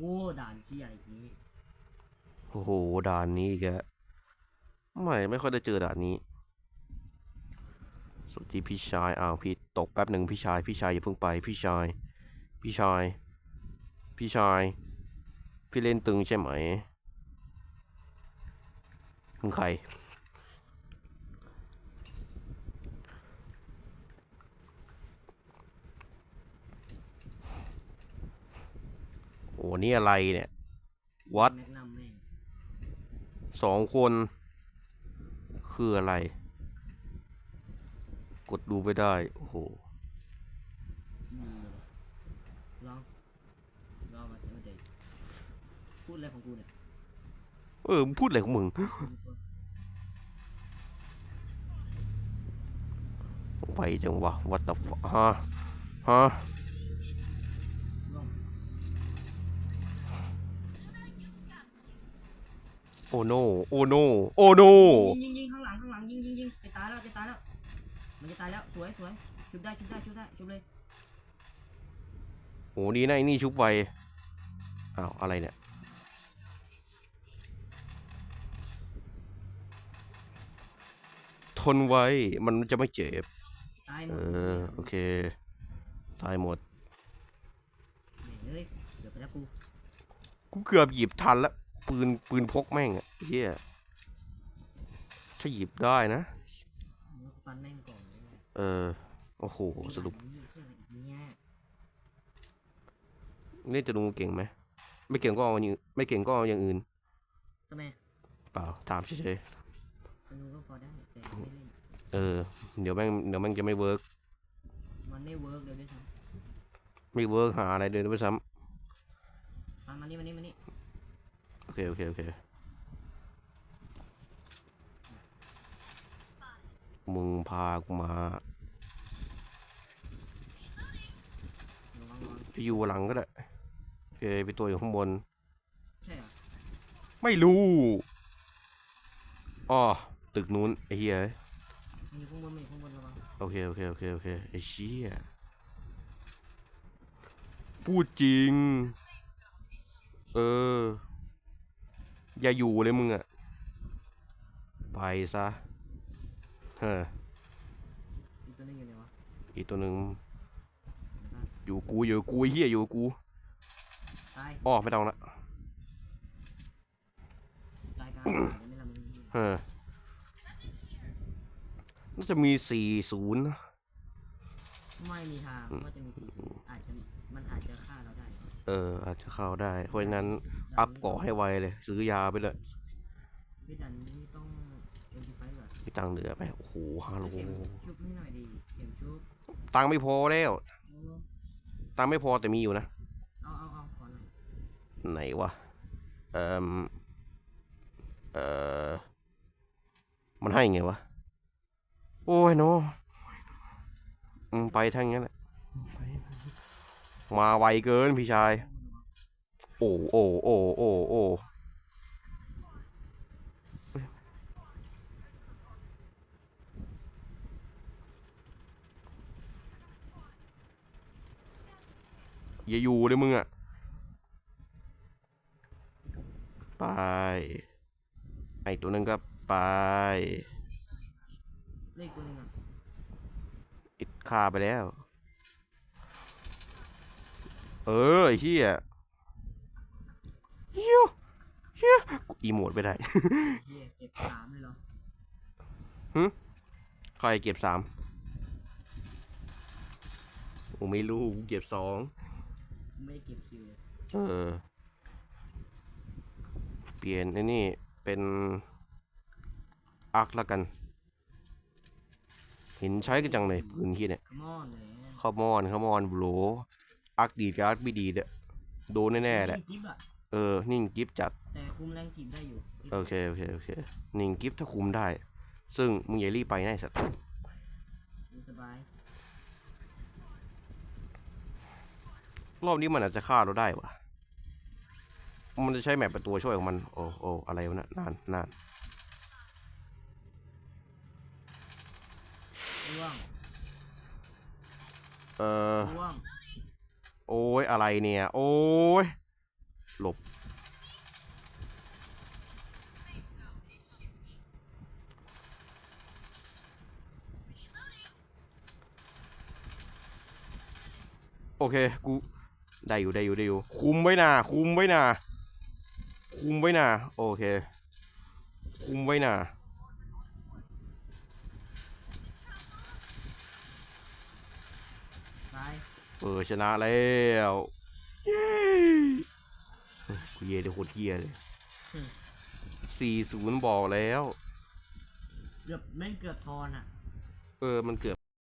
โอ้ด่านที่ใหญ่นี้โอ้โหด่านนี้แกไม่ไม่ค่อยได้เจอด่านนี้สวัสดีพี่ชายอ้าวพี่ตกแป๊บหนึ่งพี่ชายพี่ชายอย่าเพิ่งไปพี่ชาย พี่ชาย พี่ชาย พี่เล่นตึงใช่ไหมมึงใคร โอ้นี่อะไรเนี่ยวัดสองคน คืออะไร กดดูไม่ได้ โอ้โหลองลองมาเด็กพูดอะไรของกูเนี่ย เออพูดอะไรของมึงไปจังวะ what the fuck ฮะฮะ โอ้โนโอ้โนโอ้โนยิงยิงยิงข้างหลังข้างหลังยิงยิงยิงไปตายแล้วไปตายแล้วมันจะตายแล้วสวยสวยชุบได้ชุบได้ชุบได้ชุบเลยโอ้ดีนะไอ้นี่ชุบไวอ้าวอะไรเนี่ยทนไว้มันจะไม่เจ็บตายหมเอดอโอเคตายหมดเอ้ยเดี๋ยวไปแล้วกูกูเกือบหยิบทันแล้ว ปืนปืนพกแม่งอะเฮียถ้าหยิบได้นะแล้วกูฟันแม่งก่อนเลยเนี่ยเออ โอ้โห สรุปนี่เชื่ออะไรอีกเนี่ยเล่นจะดูเก่งไหม ไม่เก่งก็เอาอย่างอื่นไม่เก่งก็เอาอย่างอื่น ทำไมเปล่า ถามเฉยมันก็พอได้แต่ไม่เล่น ๆเออ เดี๋ยวแม่งเดี๋ยวแม่งจะไม่เวิร์กมันไม่เวิร์กเลยด้วยซ้ไม่เวิร์กหาอะไรเลยด้วยซ้ำมามานี่มานี่มานี่ำโอ เคโอเคโอเคมึงพากูมาระวังระวังจะอยู่หลังก็ได้โอเคไปตัวอยู่ข้างบนใช่เหรอไม่รู้อ้อตึกนู้นไอ้เหี้ยมันอยู่ข้างบนมันอยู่ข้างบนระวังโอเคโอเคโอเคโอเคไอ้เชี่ยพูดจริง เออ อย่าอยู่เลยมึงอะไปซะเฮ้ออีกตัวนึงอยู่ไหนวะอีกตัวหนึ่งเดี๋ยวก่อนอยู่กูอยู่กูไอ้เหี้ยอยู่กูตายอ้อไม่ต้องละตายกลางเดี๋ยวไม่ละมึงเฮ้อน่าจะมีสี่ศูนย์ไม่มีทางว่าจะมีสี่สิบอาจจะมันอาจจะฆ่าเราได้ เออ อาจจะเข้าได้เพราะฉะนั้น อัพเกาะให้ไวเลย ซื้อยาไปเลยพี่ดันนี่ต้องเป็นไฟก่อนมีตังค์เหลือไหมโอ้โหฮัลโหลเข็มชุบให้หน่อยดีเข็มชุบตังค์ไม่พอแล้วโอ้ตังค์ไม่พอแต่มีอยู่นะ เอาเอาเอาขอหน่อยไหนวะ เอ่อเอ่อ มันให้ไงวะ โอ้ยโนอืมไปทางนั้นแหละไปมาไวเกินพี่ชาย โอ้โอ้โอ้โอ้โอ้อย่าอยู่เลยมึงอะไปไอตัวนึงก็ไปเลขตัวหนึงอะอิดคาไปแล้ว เออไอ้เฮีย เฮียเฮียกูอีโมดไม่ได้เย่เก็บสามเลยเหรอใครเก็บสามกูไม่รู้กูเก็บสองไม่ได้เก็บคิวเลยเออ เปลี่ยนไอ้นี่เป็นอาร์คละกัน เห็นใช้กันจังเลยปืนที่เนี่ยขมอนเลยขมอนขมอนบโหลอาร์คดีดกับอาร์คไม่ดีดอะโดนแน่ๆแหละ จิ๊บอะ เออ นิ่งกิฟจัด แต่คุมแรงถีบได้อยู่โอเค โอเค โอเค นิ่งกิฟถ้าคุมได้ ซึ่งมึงอย่ารีบไปนะไอ้สัตว์สบาย รอบนี้มันอาจจะฆ่าเราได้วะมันจะใช้แมปเป็นตัวช่วยของมัน โอ้โอ้อะไรวะเนะนานนานร่วงเออ ร่วง โอ้ยอะไรเนี่ย โอ้ย หลบ โอเค กู ได้อยู่ได้อยู่ได้อยู่ คุมไว้นาคุมไว้นาคุมไว้นาโอเค คุมไว้นาตายเออชนะแล้ว เย้ กูเย่เดี๋ยวโคตรเกียเลยสี่ศูนย์บอกแล้ว เกือบแม่งเกือบทอนอะ เออ มันเกือบ